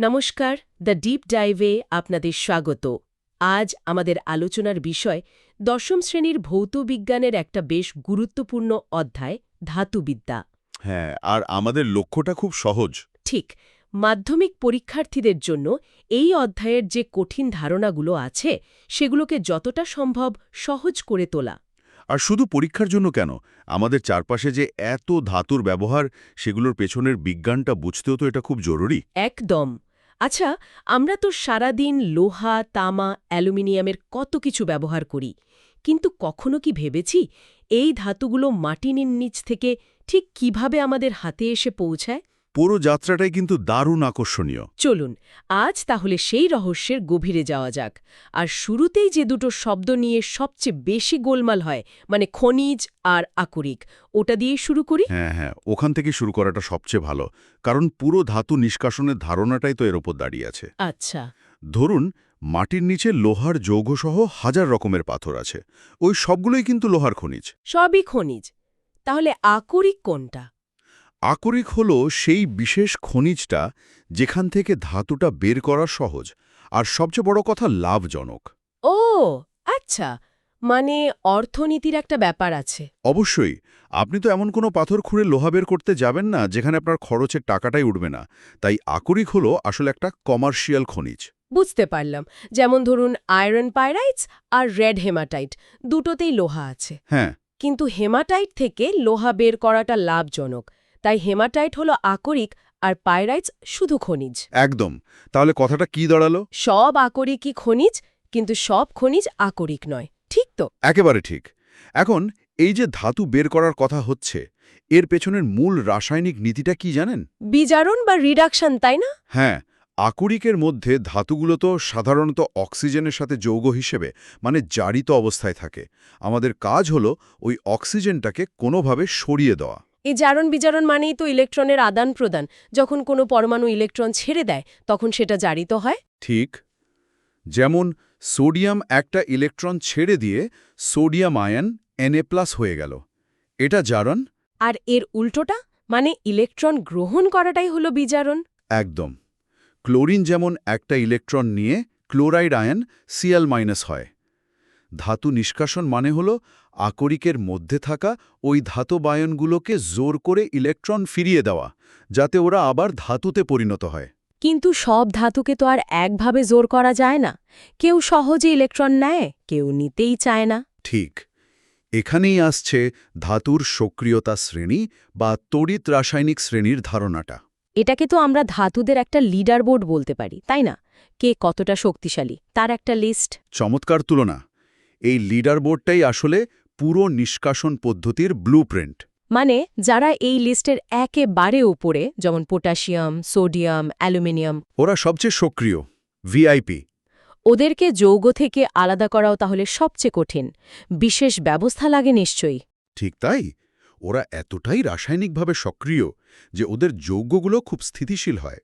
নমস্কার the deep ডাইভে আপনাদের স্বাগত। আজ আমাদের আলোচনার বিষয় দশম শ্রেণির ভৌতবিজ্ঞানের একটা বেশ গুরুত্বপূর্ণ অধ্যায় ধাতুবিদ্যা। হ্যাঁ আর আমাদের লক্ষ্যটা খুব সহজ। ঠিক মাধ্যমিক পরীক্ষার্থীদের জন্য এই অধ্যায়ের যে কঠিন ধারণাগুলো আছে সেগুলোকে যতটা সম্ভব সহজ করে তোলা। আর শুধু পরীক্ষার জন্য কেন? আমাদের চারপাশে যে এত ধাতুর ব্যবহার সেগুলোর পেছনের বিজ্ঞানটা বুঝতেও তো এটা খুব জরুরি। একদম। আচ্ছা আমরা তো সারাদিন লোহা, তামা, অ্যালুমিনিয়ামের কত কিছু ব্যবহার করি, কিন্তু কখনো কি ভেবেছি এই ধাতুগুলো মাটিনির নিচ থেকে ঠিক কীভাবে আমাদের হাতে এসে পৌঁছায়? পুরো যাত্রাটাই কিন্তু দারুণ আকর্ষণীয়। চলুন আজ তাহলে সেই রহস্যের গভীরে যাওয়া যাক। আর শুরুতেই যে দুটো শব্দ নিয়ে সবচেয়ে বেশি গোলমাল হয় মানে খনিজ আর আকরিক ওটা দিয়ে শুরু করি? হ্যাঁ হ্যাঁ ওখান থেকে শুরু করাটা সবচেয়ে ভালো কারণ পুরো ধাতু নিষ্কাশনের ধারণাটাই তো এর ওপর দাঁড়িয়ে আছে। আচ্ছা। ধরুন মাটির নিচে লোহার যৌগসহ হাজার রকমের পাথর আছে ওই সবগুলোই কিন্তু লোহার খনিজ। সবই খনিজ। তাহলে আকরিক কোনটা? আকরিক হল সেই বিশেষ খনিজটা যেখান থেকে ধাতুটা বের করা সহজ আর সবচেয়ে বড় কথা লাভজনক। ও আচ্ছা মানে অর্থনীতির একটা ব্যাপার আছে। অবশ্যই আপনি তো এমন কোনো পাথর খুঁড়ে লোহা বের করতে যাবেন না যেখানে আপনার খরচের টাকাটাই উঠবে না। তাই আকরিক হল আসলে একটা কমার্শিয়াল খনিজ। বুঝতে পারলাম যেমন ধরুন আয়রন পাইরাইটস আর রেড হেমাটাইট দুটোতেই লোহা আছে। হ্যাঁ। কিন্তু হেমাটাইট থেকে লোহা বের করাটা লাভজনক। তাই হেমাটাইট হলো আকরিক আর পাইরাইটস শুধু খনিজ। একদম। তাহলে কথাটা কি দাঁড়াল? সব আকরিকই খনিজ কিন্তু সব খনিজ আকরিক নয়। ঠিক তো? একেবারে ঠিক। এখন এই যে ধাতু বের করার কথা হচ্ছে এর পেছনের মূল রাসায়নিক নীতিটা কি জানেন? বিজারণ বা রিডাকশন তাই না? হ্যাঁ আকরিকের মধ্যে ধাতুগুলো তো সাধারণত অক্সিজেনের সাথে যৌগ হিসেবে মানে জারিত অবস্থায় থাকে। আমাদের কাজ হলো ওই অক্সিজেনটাকে কোনোভাবে সরিয়ে দেওয়া। এই জারণ বিজারণ মানেই তো ইলেকট্রনের আদান প্রদান। যখন কোনো পরমাণু ইলেকট্রন ছেড়ে দেয় তখন সেটা জারিত হয়। ঠিক। যেমন সোডিয়াম একটা ইলেকট্রন ছেড়ে দিয়ে সোডিয়াম আয়ন এনএ প্লাস হয়ে গেল। এটা জারণ। আর এর উল্টোটা? মানে ইলেকট্রন গ্রহণ করাটাই হলো বিজারণ। একদম। ক্লোরিন যেমন একটা ইলেকট্রন নিয়ে ক্লোরাইড আয়ন সিএল মাইনাস হয়। ধাতু নিষ্কাশন মানে হল আকরিকের মধ্যে থাকা ওই ধাতবায়নগুলোকে জোর করে ইলেকট্রন ফিরিয়ে দেওয়া যাতে ওরা আবার ধাতুতে পরিণত হয়। কিন্তু সব ধাতুকে তো আর একভাবে জোর করা যায় না। কেউ সহজে ইলেকট্রন নেয় কেউ নিতেই চায় না। ঠিক। এখানেই আসছে ধাতুর সক্রিয়তা শ্রেণি বা তড়িৎ রাসায়নিক শ্রেণির ধারণাটা। এটাকে তো আমরা ধাতুদের একটা লিডার বোর্ড বলতে পারি তাই না? কে কতটা শক্তিশালী তার একটা লিস্ট। চমৎকার তুলনা। এই লিডার বোর্ডটাই আসলে পুরো নিষ্কাশন পদ্ধতির ব্লুপ্রিন্ট মানে যারা এই লিস্টের একেবারে উপরে যেমন পটাশিয়াম সোডিয়াম অ্যালুমিনিয়াম ওরা সবচেয়ে সক্রিয় ভিআইপি ওদেরকে যৌগ থেকে আলাদা করাও তাহলে সবচেয়ে কঠিন। বিশেষ ব্যবস্থা লাগে নিশ্চয়ই। ঠিক তাই? ওরা এতটাই রাসায়নিকভাবে সক্রিয় যে ওদের যৌগগুলো খুব স্থিতিশীল হয়।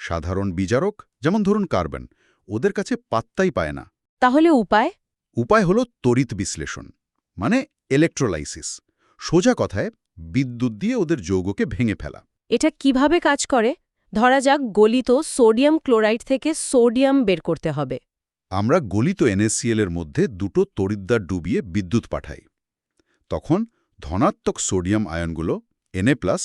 সাধারণ বিজারক যেমন ধরুন কার্বন ওদের কাছে পাত্তাই পায় না। তাহলে উপায়? উপায় হল তড়িৎ বিশ্লেষণ মানে ইলেকট্রোলাইসিস সোজা কথায় বিদ্যুৎ দিয়ে ওদের যৌগকে ভেঙে ফেলা। এটা কীভাবে কাজ করে? ধরা যাক গলিত সোডিয়াম ক্লোরাইড থেকে সোডিয়াম বের করতে হবে। আমরা গলিত এনএসসিএল এর মধ্যে দুটো তড়িৎদ্বার ডুবিয়ে বিদ্যুৎ পাঠাই। তখন ধনাত্মক সোডিয়াম আয়নগুলো এনএ প্লাস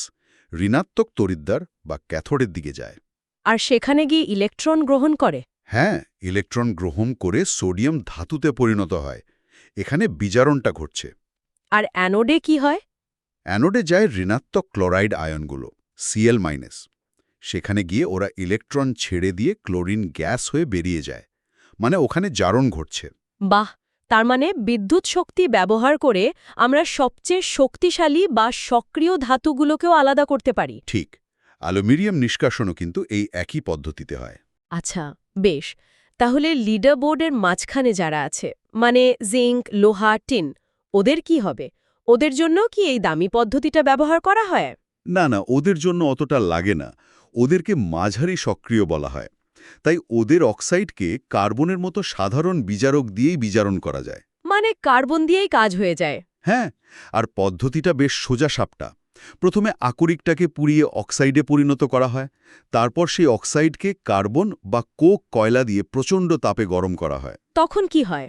ঋণাত্মক তড়িৎদ্বার বা ক্যাথোডের দিকে যায়। আর সেখানে গিয়ে ইলেকট্রন গ্রহণ করে। হ্যাঁ ইলেকট্রন গ্রহণ করে সোডিয়াম ধাতুতে পরিণত হয়। এখানে বিজারণটা ঘটছে। আর অ্যানোডে কি হয়? অ্যানোডে যায় ঋণাত্মক ক্লোরাইড আয়নগুলো সিএল মাইনাস সেখানে গিয়ে ওরা ইলেকট্রন ছেড়ে দিয়ে ক্লোরিন গ্যাস হয়ে বেরিয়ে যায়। মানে ওখানে জারণ ঘটছে। বাহ! তার মানে বিদ্যুৎ শক্তি ব্যবহার করে আমরা সবচেয়ে শক্তিশালী বা সক্রিয় ধাতুগুলোকেও আলাদা করতে পারি। ঠিক। অ্যালুমিনিয়াম নিষ্কাশনও কিন্তু এই একই পদ্ধতিতে হয়। আচ্ছা। বেশ তাহলে লিডার বোর্ডের মাঝখানে যারা আছে মানে জিঙ্ক লোহা টিন ওদের কি হবে? ওদের জন্য কি এই দামি পদ্ধতিটা ব্যবহার করা হয়? না না ওদের জন্য অতটা লাগে না। ওদেরকে মাঝারি সক্রিয় বলা হয়। তাই ওদের অক্সাইডকে কার্বনের মতো সাধারণ বিজারক দিয়েই বিজারণ করা যায়। মানে কার্বন দিয়েই কাজ হয়ে যায়। হ্যাঁ আর পদ্ধতিটা বেশ সোজা সাপটা প্রথমে আকরিকটাকে পুড়িয়ে অক্সাইডে পরিণত করা হয় তারপর সেই অক্সাইডকে কার্বন বা কোক কয়লা দিয়ে প্রচণ্ড তাপে গরম করা হয়। তখন কি হয়?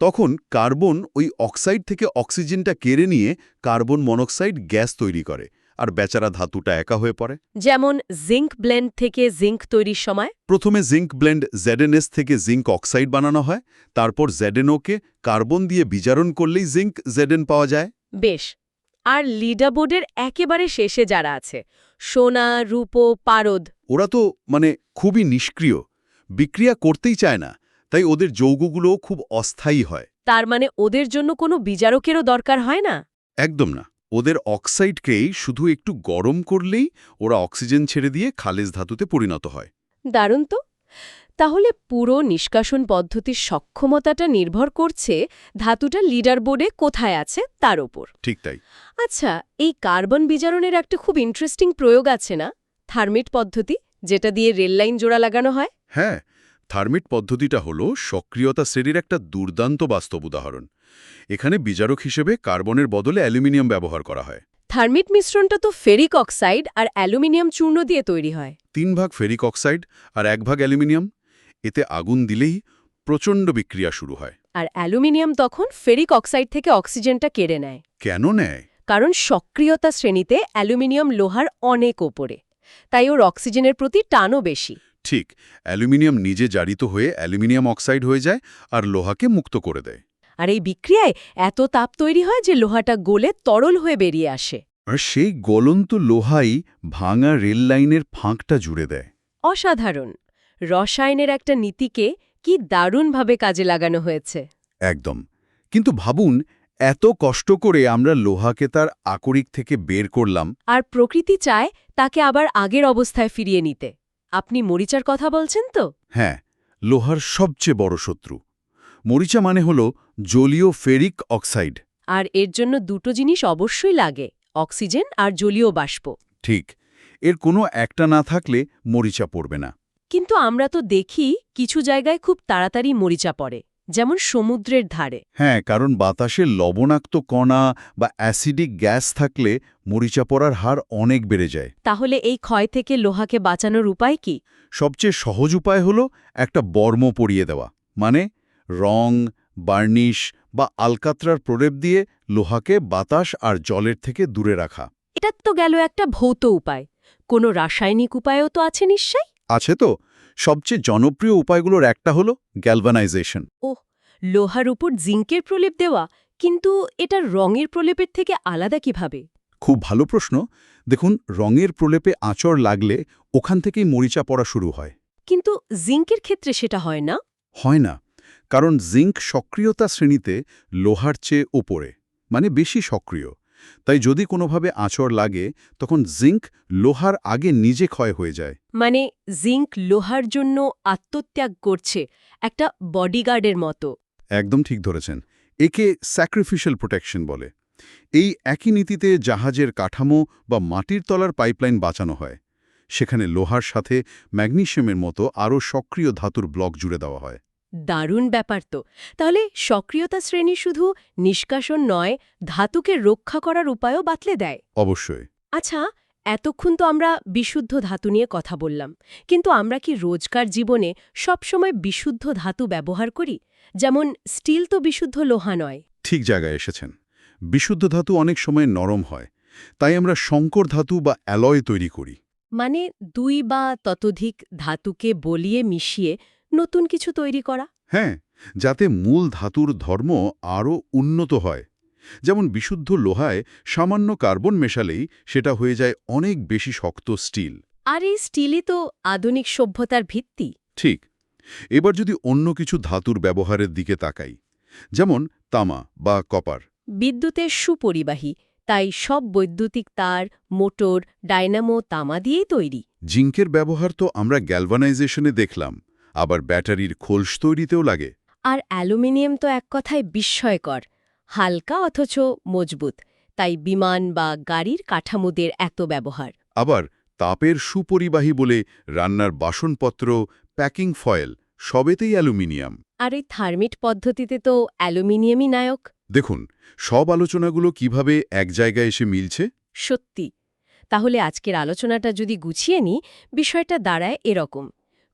তখন কার্বন ওই অক্সাইড থেকে অক্সিজেনটা কেড়ে নিয়ে কার্বন মনোক্সাইড গ্যাস তৈরি করে আর বেচারা ধাতুটা একা হয়ে পড়ে। যেমন জিঙ্ক ব্লেন্ড থেকে জিঙ্ক তৈরির সময়। প্রথমে zinc blende Z N S থেকে জিঙ্ক অক্সাইড বানানো হয় তারপর জেডএনওকে কার্বন দিয়ে বিজারণ করলেই জিঙ্ক জেডএন পাওয়া যায়। বেশ আর লিডাবোর্ডের একেবারে শেষে যারা আছে সোনা রূপো পারদ। ওরা তো মানে খুবই নিষ্ক্রিয় বিক্রিয়া করতেই চায় না তাই ওদের যৌগগুলোও খুব অস্থায়ী হয়। তার মানে ওদের জন্য কোনো বিজারকেরও দরকার হয় না? একদম না ওদের অক্সাইডকেই শুধু একটু গরম করলেই ওরা অক্সিজেন ছেড়ে দিয়ে খালেজ ধাতুতে পরিণত হয়। দারুণ তো। তাহলে পুরো নিষ্কাশন পদ্ধতির সক্ষমতাটা নির্ভর করছে ধাতুটা লিডার বোর্ডে কোথায় আছে তার ওপর। ঠিক তাই। আচ্ছা এই কার্বন বিজারণের একটা খুব ইন্টারেস্টিং প্রয়োগ আছে না? থার্মিট পদ্ধতি যেটা দিয়ে রেললাইন জোড়া লাগানো হয়? হ্যাঁ থার্মিট পদ্ধতিটা হল সক্রিয়তা শ্রেণির একটা দুর্দান্ত বাস্তব উদাহরণ। এখানে বিজারক হিসেবে কার্বনের বদলে অ্যালুমিনিয়াম ব্যবহার করা হয়। থার্মিট মিশ্রণটা তো ফেরিক অক্সাইড আর অ্যালুমিনিয়াম চূর্ণ দিয়ে তৈরি হয়। তিন ভাগ ফেরিক অক্সাইড আর এক ভাগ অ্যালুমিনিয়াম। এতে আগুন দিলেই প্রচণ্ড বিক্রিয়া শুরু হয়। আর অ্যালুমিনিয়াম তখন ফেরিক অক্সাইড থেকে অক্সিজেনটা কেড়ে নেয়। কেন নেয়? কারণ সক্রিয়তা শ্রেণীতে অ্যালুমিনিয়াম লোহার অনেক ওপরে। তাই ওর অক্সিজেনের প্রতি টানও বেশি। ঠিক অ্যালুমিনিয়াম নিজে জারিত হয়ে অ্যালুমিনিয়াম অক্সাইড হয়ে যায় আর লোহাকে মুক্ত করে দেয়। আর এই বিক্রিয়ায় এত তাপ তৈরি হয় যে লোহাটা গলে তরল হয়ে বেরিয়ে আসে। আর সেই গলন্ত লোহাই ভাঙা রেল লাইনের ফাঁকটা জুড়ে দেয়। অসাধারণ। রসায়নের একটা নীতিকে কি দারুণভাবে কাজে লাগানো হয়েছে। একদম। কিন্তু ভাবুন এত কষ্ট করে আমরা লোহাকে তার আকরিক থেকে বের করলাম। আর প্রকৃতি চায় তাকে আবার আগের অবস্থায় ফিরিয়ে নিতে। আপনি মরিচার কথা বলছেন তো? হ্যাঁ লোহার সবচেয়ে বড় শত্রু। মরিচা মানে হল জলীয় ফেরিক অক্সাইড। আর এর জন্য দুটো জিনিস অবশ্যই লাগে অক্সিজেন আর জলীয় বাষ্প। ঠিক এর কোনো একটা না থাকলে মরিচা পড়বে না। কিন্তু আমরা তো দেখি কিছু জায়গায় খুব তাড়াতাড়ি মরিচা পড়ে যেমন সমুদ্রের ধারে। হ্যাঁ কারণ বাতাসে লবণাক্ত কণা বা অ্যাসিডিক গ্যাস থাকলে মরিচা পড়ার হার অনেক বেড়ে যায়। তাহলে এই ক্ষয় থেকে লোহাকে বাঁচানোর উপায় কি? সবচেয়ে সহজ উপায় হল একটা বর্ম পরিয়ে দেওয়া মানে রং বার্নিশ বা আলকাত্রার প্রলেপ দিয়ে লোহাকে বাতাস আর জলের থেকে দূরে রাখা। এটা তো গেল একটা ভৌত উপায়। কোনো রাসায়নিক উপায়ও তো আছে নিশ্চয় আছে তো? সবচেয়ে জনপ্রিয় উপায়গুলোর একটা হল গ্যালভানাইজেশন ও লোহার উপর জিঙ্কের প্রলেপ দেওয়া কিন্তু এটা রঙের প্রলেপের থেকে আলাদা কীভাবে? খুব ভালো প্রশ্ন। দেখুন রঙের প্রলেপে আঁচড় লাগলে ওখান থেকেই মরিচা পড়া শুরু হয়। কিন্তু জিঙ্কের ক্ষেত্রে সেটা হয় না? হয় না কারণ জিঙ্ক সক্রিয়তা শ্রেণীতে লোহার চেয়ে ওপরে মানে বেশি সক্রিয়। তাই যদি কোনোভাবে আঁচড় লাগে তখন জিঙ্ক লোহার আগে নিজে ক্ষয় হয়ে যায়। মানে জিঙ্ক লোহার জন্য আত্মত্যাগ করছে একটা বডিগার্ডের মতো। একদম ঠিক ধরেছেন। একে স্যাক্রিফিশিয়াল প্রোটেকশন বলে। এই একই নীতিতে জাহাজের কাঠামো বা মাটির তলার পাইপলাইন বাঁচানো হয়। সেখানে লোহার সাথে ম্যাগনেশিয়ামের মতো আরও সক্রিয় ধাতুর ব্লক জুড়ে দেওয়া হয়। দারুণ ব্যাপার তো। তাহলে সক্রিয়তা শ্রেণি শুধু নিষ্কাশন নয় ধাতুকে রক্ষা করার উপায়ও বাতলে দেয়? অবশ্যই। আচ্ছা এতক্ষণ তো আমরা বিশুদ্ধ ধাতু নিয়ে কথা বললাম কিন্তু আমরা কি রোজকার জীবনে সবসময় বিশুদ্ধ ধাতু ব্যবহার করি? যেমন স্টিল তো বিশুদ্ধ লোহা নয়। ঠিক জায়গায় এসেছেন। বিশুদ্ধ ধাতু অনেক সময় নরম হয় তাই আমরা সংকর ধাতু বা অ্যালয় তৈরি করি। মানে দুই বা ততোধিক ধাতুকে বলিয়ে মিশিয়ে নতুন কিছু তৈরি করা? হ্যাঁ যাতে মূল ধাতুর ধর্ম আরও উন্নত হয়। যেমন বিশুদ্ধ লোহায় সামান্য কার্বন মেশালেই সেটা হয়ে যায় অনেক বেশি শক্ত স্টিল। আর এই স্টিলই তো আধুনিক সভ্যতার ভিত্তি। ঠিক এবার যদি অন্য কিছু ধাতুর ব্যবহারের দিকে তাকাই যেমন তামা বা কপার। বিদ্যুতের সুপরিবাহী তাই সব বৈদ্যুতিক তার মোটর ডায়নামো তামা দিয়েই তৈরি। জিঙ্কের ব্যবহার তো আমরা গ্যালভানাইজেশনে দেখলাম। আবার ব্যাটারির খোলস তৈরিতেও লাগে। আর অ্যালুমিনিয়াম তো এক কথায় বিস্ময়কর হালকা অথচ মজবুত তাই বিমান বা গাড়ির কাঠামোদের এত ব্যবহার। আবার তাপের সুপরিবাহী বলে রান্নার বাসনপত্র প্যাকিং ফয়েল সবেতেই অ্যালুমিনিয়াম। আর এই থার্মিট পদ্ধতিতে তো অ্যালুমিনিয়ামই নায়ক। দেখুন সব আলোচনাগুলো কীভাবে এক জায়গায় এসে মিলছে? সত্যি। তাহলে আজকের আলোচনাটা যদি গুছিয়ে নিই বিষয়টা দাঁড়ায় এরকম।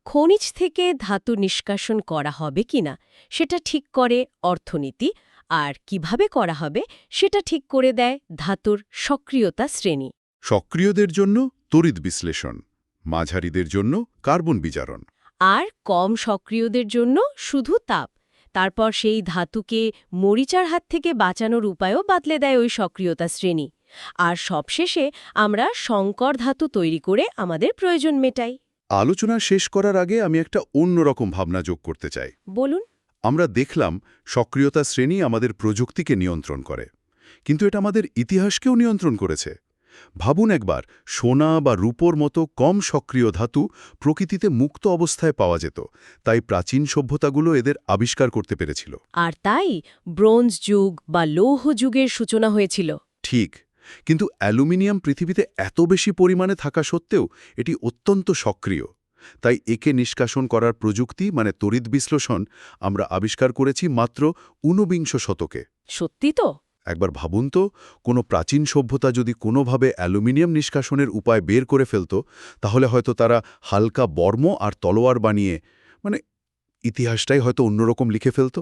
খনিজ থেকে ধাতু নিষ্কাশন করা হবে কিনা সেটা ঠিক করে অর্থনীতি আর কীভাবে করা হবে সেটা ঠিক করে দেয় ধাতুর সক্রিয়তা শ্রেণি। সক্রিয়দের জন্য তড়িৎ বিশ্লেষণ মাঝারিদের জন্য কার্বন বিজারণ। আর কম সক্রিয়দের জন্য শুধু তাপ তারপর সেই ধাতুকে মরিচার হাত থেকে বাঁচানোর উপায়ও বাতলে দেয় ওই সক্রিয়তা শ্রেণি। আর সবশেষে আমরা সংকর ধাতু তৈরি করে আমাদের প্রয়োজন মেটাই। আলোচনা শেষ করার আগে আমি একটা অন্যরকম ভাবনা যোগ করতে চাই। বলুন। আমরা দেখলাম সক্রিয়তা শ্রেণি আমাদের প্রযুক্তিকে নিয়ন্ত্রণ করে কিন্তু এটা আমাদের ইতিহাসকেও নিয়ন্ত্রণ করেছে। ভাবুন একবার সোনা বা রূপোর মতো কম সক্রিয় ধাতু প্রকৃতিতে মুক্ত অবস্থায় পাওয়া যেত তাই প্রাচীন সভ্যতাগুলো এদের আবিষ্কার করতে পেরেছিল। আর তাই ব্রোঞ্জ যুগ বা লৌহ যুগের সূচনা হয়েছিল। ঠিক। কিন্তু অ্যালুমিনিয়াম পৃথিবীতে এত বেশি পরিমাণে থাকা সত্ত্বেও এটি অত্যন্ত সক্রিয়। তাই একে নিষ্কাশন করার প্রযুক্তি মানে তড়িৎ বিশ্লেষণ আমরা আবিষ্কার করেছি মাত্র ঊনবিংশ শতকে। সত্যি তো? একবার ভাবুন তো কোনো প্রাচীন সভ্যতা যদি কোনোভাবে অ্যালুমিনিয়াম নিষ্কাশনের উপায় বের করে ফেলত তাহলে হয়তো তারা হালকা বর্ম আর তলোয়ার বানিয়ে মানে ইতিহাসটাই হয়তো অন্যরকম লিখে ফেলত।